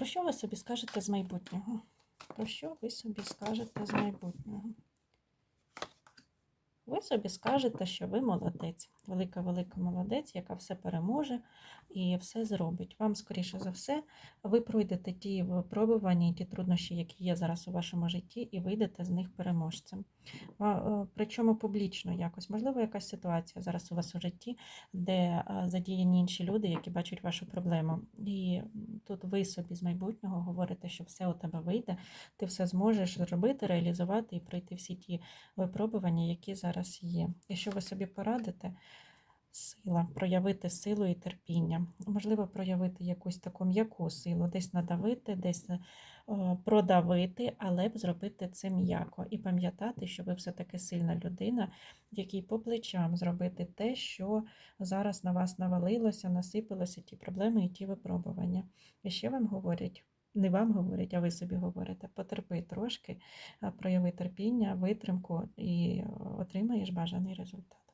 Про що ви собі скажете з майбутнього? Про що ви собі скажете з майбутнього? Ви собі скажете, що ви молодець, велика-велика молодець, яка все переможе і все зробить. Вам, скоріше за все, ви пройдете ті випробування і ті труднощі, які є зараз у вашому житті, і вийдете з них переможцем. Е, Причому публічно якось. Можливо, якась ситуація зараз у вас у житті, де е, задіяні інші люди, які бачать вашу проблему. І тут ви собі з майбутнього говорите, що все у тебе вийде, ти все зможеш зробити, реалізувати і пройти всі ті випробування, які зараз є. Якщо ви собі порадите, сила, проявити силу і терпіння. Можливо, проявити якусь таку м'яку силу, десь надавити, десь е, продавити, але б зробити це м'яко. І пам'ятати, що ви все-таки сильна людина, якій по плечам зробити те, що зараз на вас навалилося, насипалося ті проблеми і ті випробування. І ще вам говорять. Не вам говорять, а ви собі говорите. Потерпи трошки, прояви терпіння, витримку і е, отримаєш бажаний результат.